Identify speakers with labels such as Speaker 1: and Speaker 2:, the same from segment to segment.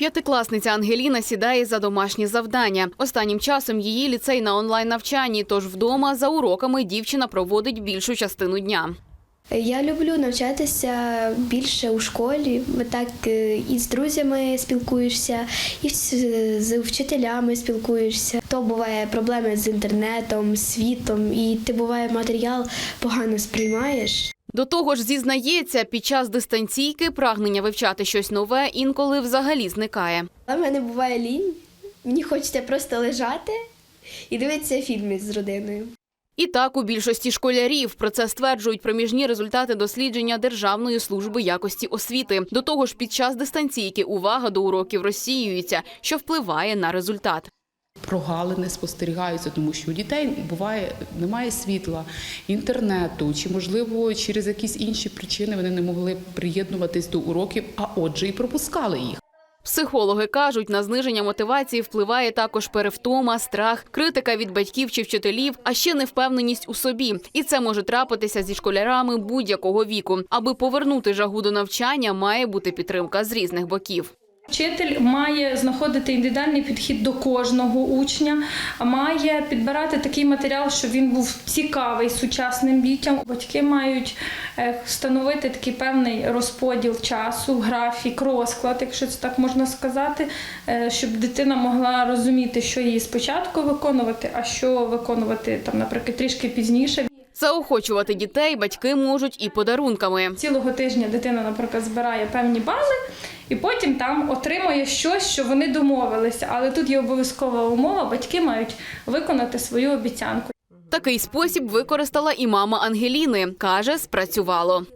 Speaker 1: П'ятикласниця Ангеліна сідає за домашні завдання. Останнім часом її ліцей на онлайн навчанні, тож вдома за уроками дівчина проводить більшу частину дня.
Speaker 2: Я люблю навчатися більше у школі. Так е, і з друзями спілкуєшся, і з, вчителями спілкуєшся. То буває проблеми з інтернетом, світом, і ти буває матеріал погано сприймаєш.
Speaker 1: До того ж, зізнається, під час дистанційки прагнення вивчати щось нове інколи взагалі зникає.
Speaker 2: В мене буває лінь. Мені хочеться просто лежати і дивитися фільми з родиною.
Speaker 1: І так у більшості школярів про це стверджують проміжні результати дослідження Державної служби якості освіти. До того ж, під час дистанційки увага до уроків розсіюється, що впливає на результат.
Speaker 3: Прогалини спостерігаються, тому що у дітей буває немає світла, інтернету, чи можливо через якісь інші причини вони не могли приєднуватись до уроків, а отже, і пропускали їх.
Speaker 1: Психологи кажуть, на зниження мотивації впливає також перевтома, страх, критика від батьків чи вчителів, а ще невпевненість у собі. І це може трапитися зі школярами будь-якого віку. Аби повернути жагу до навчання, має бути підтримка з різних боків.
Speaker 4: Вчитель має знаходити індивідуальний підхід до кожного учня, має підбирати такий матеріал, щоб він був цікавий сучасним дітям. Батьки мають е, встановити такий певний розподіл часу, графік, розклад, якщо це так можна сказати, е, щоб дитина могла розуміти, що їй спочатку виконувати, а що виконувати там, наприклад, трішки пізніше.
Speaker 1: Заохочувати дітей батьки можуть і подарунками.
Speaker 4: Цілого тижня дитина, наприклад, збирає певні бали, і потім там отримує щось, що вони домовилися. Але тут є обов'язкова умова, батьки мають виконати свою обіцянку.
Speaker 1: Такий спосіб використала і мама Ангеліни. каже, спрацювало.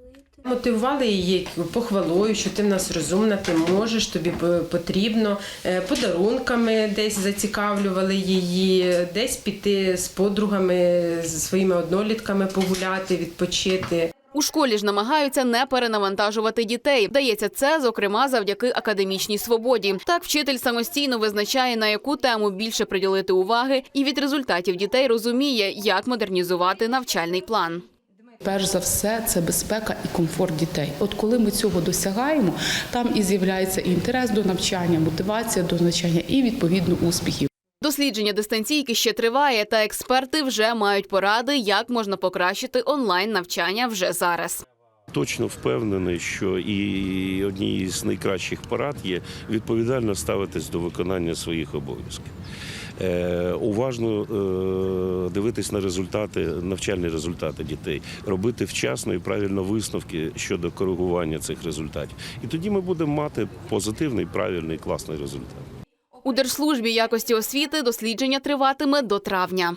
Speaker 5: Мотивували її похвалою, що ти в нас розумна, ти можеш, тобі потрібно. Е, Подарунками десь зацікавлювали її, десь піти з подругами, з своїми однолітками погуляти, відпочити.
Speaker 1: У школі ж намагаються не перенавантажувати дітей. Вдається це, зокрема, завдяки академічній свободі. Так вчитель самостійно визначає, на яку тему більше приділити уваги, і від результатів дітей розуміє, як модернізувати навчальний план.
Speaker 3: Перш за все, це безпека і комфорт дітей. От коли ми цього досягаємо, там і з'являється і інтерес до навчання, мотивація до навчання і відповідно успіхів.
Speaker 1: Дослідження дистанційки ще триває, та експерти вже мають поради, як можна покращити онлайн навчання вже зараз.
Speaker 6: Точно впевнений, що і однією з найкращих порад є відповідально ставитись до виконання своїх обов'язків. Е, уважно е, дивитись на результати, навчальні результати дітей, робити вчасно і правильно висновки щодо коригування цих результатів. І тоді ми будемо мати позитивний, правильний, класний результат.
Speaker 1: У Держслужбі якості освіти дослідження триватиме до травня.